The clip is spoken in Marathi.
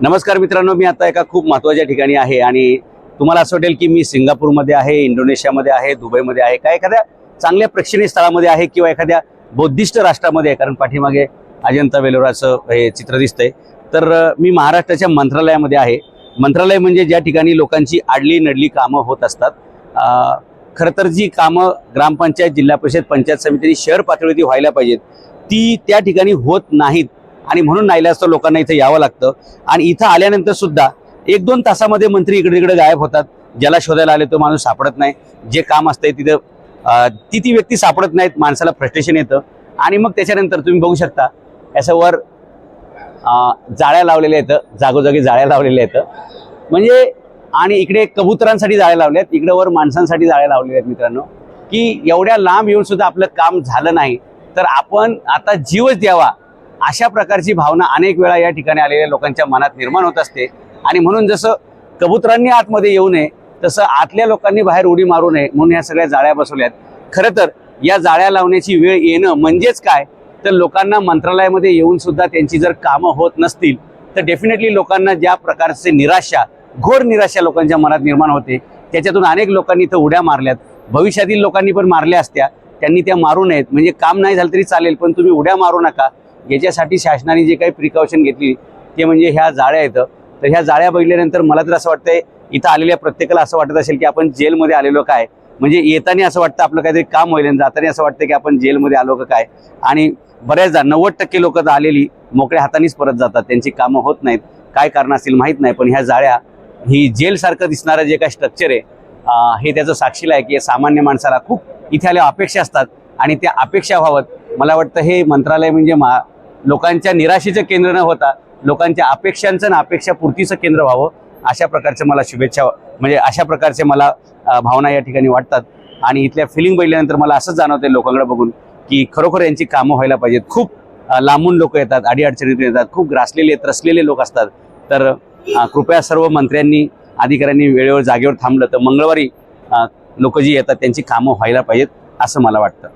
नमस्कार मित्रांनो मी आता एका खूप महत्त्वाच्या ठिकाणी आहे आणि तुम्हाला असं वाटेल की मी सिंगापूरमध्ये आहे इंडोनेशियामध्ये आहे दुबईमध्ये आहे का एखाद्या चांगल्या प्रेक्षणीय स्थळामध्ये आहे किंवा एखाद्या बौद्धिस्ट राष्ट्रामध्ये आहे? कारण पाठीमागे अजंता वेलोराचं हे चित्र दिसतंय. तर मी महाराष्ट्राच्या मंत्रालयामध्ये आहे. मंत्रालय म्हणजे ज्या ठिकाणी लोकांची आडली नडली कामं होत असतात. खरं तर जी कामं ग्रामपंचायत जिल्हा परिषद पंचायत समिती शहर पातळीवरती व्हायला पाहिजेत ती त्या ठिकाणी होत नाहीत. आणि म्हणून नाईलाज तर लोकांना इथं यावं लागतं. आणि इथं आल्यानंतर सुद्धा एक दोन तासामध्ये मंत्री इकडे तिकडे गायब होतात. ज्याला शोधायला आले तो माणूस सापडत नाही. जे काम असतंय तिथं ती ती व्यक्ती सापडत नाहीत. माणसाला फ्रस्ट्रेशन येतं. आणि मग त्याच्यानंतर तुम्ही बघू शकता याचं वर जाळ्या लावलेल्या आहेत. जागोजागी जाळ्या लावलेल्या आहेत. म्हणजे आणि इकडे कबुतरांसाठी जाळ्या लावल्या आहेत इकडे वर माणसांसाठी जाळ्या लावलेल्या आहेत मित्रांनो. की एवढ्या लांब येऊन सुद्धा आपलं काम झालं नाही. तर आपण आता जीवच द्यावा. अशा प्रकारची भावना अनेक वेळा या ठिकाणी आलेल्या लोकांच्या मनात निर्माण होत असते. आणि म्हणून जसं कबुतरांनी आतमध्ये येऊ नये तसं आतल्या लोकांनी बाहेर उडी मारू नये म्हणून ह्या सगळ्या जाळ्या बसवल्यात. खरं तर या जाळ्या लावण्याची वेळ येणं म्हणजेच काय? तर लोकांना मंत्रालयामध्ये येऊन सुद्धा त्यांची जर कामं होत नसतील तर डेफिनेटली लोकांना ज्या प्रकारचे निराशा घोर निराशा लोकांच्या मनात निर्माण होते त्याच्यातून अनेक लोकांनी इथं उड्या मारल्यात. भविष्यातील लोकांनी पण मारल्या असत्या त्यांनी त्या मारू नयेत. म्हणजे काम नाही झालं तरी चालेल पण तुम्ही उड्या मारू नका. याच्यासाठी शासनाने जे काही प्रिकॉशन घेतली ते म्हणजे ह्या जाळ्या येतं तर ह्या जाळ्या बघितल्यानंतर मला तर असं वाटतंय इथं आलेल्या प्रत्येकाला असं वाटत असेल की आपण जेलमध्ये आलेलो काय? म्हणजे येताना असं वाटतं आपलं काहीतरी काम होईल आणि जाताना असं वाटतं की आपण जेलमध्ये आलो का काय? आणि बऱ्याचदा नव्वद टक्के लोक तर आलेली मोकळ्या हातानेच परत जातात. त्यांची कामं होत नाहीत काय कारण असतील माहीत नाही पण ह्या जाळ्या ही जेलसारखं दिसणारं जे काय स्ट्रक्चर आहे हे त्याचं साक्षीला आहे की या सामान्य माणसाला खूप इथे आल्या अपेक्षा असतात आणि त्या अपेक्षा व्हावत मला वाटतं हे मंत्रालय म्हणजे मा लोकांच्या निराशेचं केंद्र न होता लोकांच्या अपेक्षांचं आणि अपेक्षापूर्तीचं केंद्र व्हावं अशा प्रकारच्या मला शुभेच्छा म्हणजे अशा प्रकारचे मला भावना या ठिकाणी वाटतात. आणि इथल्या फिलिंग बघितल्यानंतर मला असंच जाणवतं लोकांकडे बघून की खरोखर यांची कामं व्हायला पाहिजेत. खूप लांबून लोक येतात अडीअडचणीतून येतात खूप ग्रासलेले त्रसलेले लोक असतात. तर कृपया सर्व मंत्र्यांनी अधिकाऱ्यांनी वेळेवर जागेवर थांबलं तर मंगळवारी लोक जी येतात त्यांची कामं व्हायला पाहिजेत असं मला वाटतं.